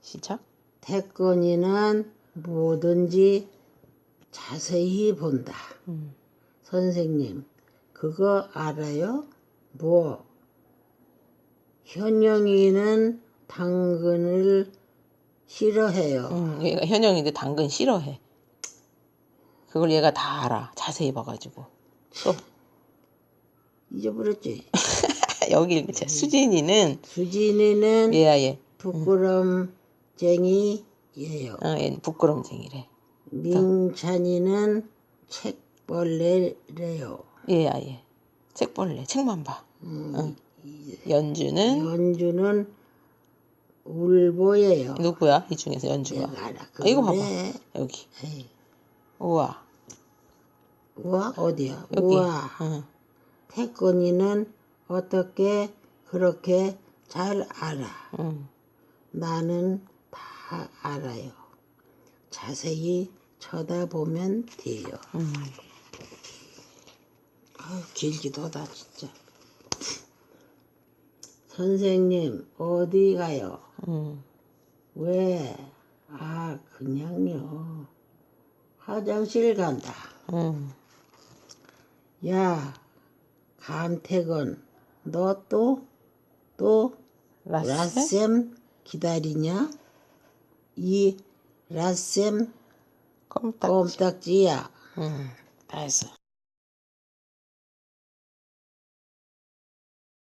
시작. 태권이는 뭐든지 자세히 본다. 음. 선생님, 그거 알아요? 뭐? 현영이는 당근을 싫어해요. 음, 얘가 현영인데 당근 싫어해. 그걸 얘가 다 알아. 자세히 봐가지고. 또 잊어버렸지? 여기 읽자. 수진이는 수진이는 얘야 얘. 부끄럼 쟁이예요. 어, 얘 부끄럼쟁이래. 민찬이는 책벌레래요. 얘야 얘. 책벌레. 책만 봐. 어. 연주는 연주는 울보예요. 누구야? 이 중에서 연주가. 알아. 아, 이거 봐봐. 여기. 에이, 우와. 우와 어디야? 여기. 우와. 응. 태권이는 어떻게 그렇게 잘 알아? 응. 나는 다 알아요. 자세히 쳐다보면 돼요. 음. 아, 길기도 하다 진짜. 선생님 어디 가요? 응. 왜? 아 그냥요. 화장실 간다. 응. 야 감태건 너 또 또? 라셈 기다리냐? 이 라셈 껌딱. 꼼딱지야. 응. 다 했어.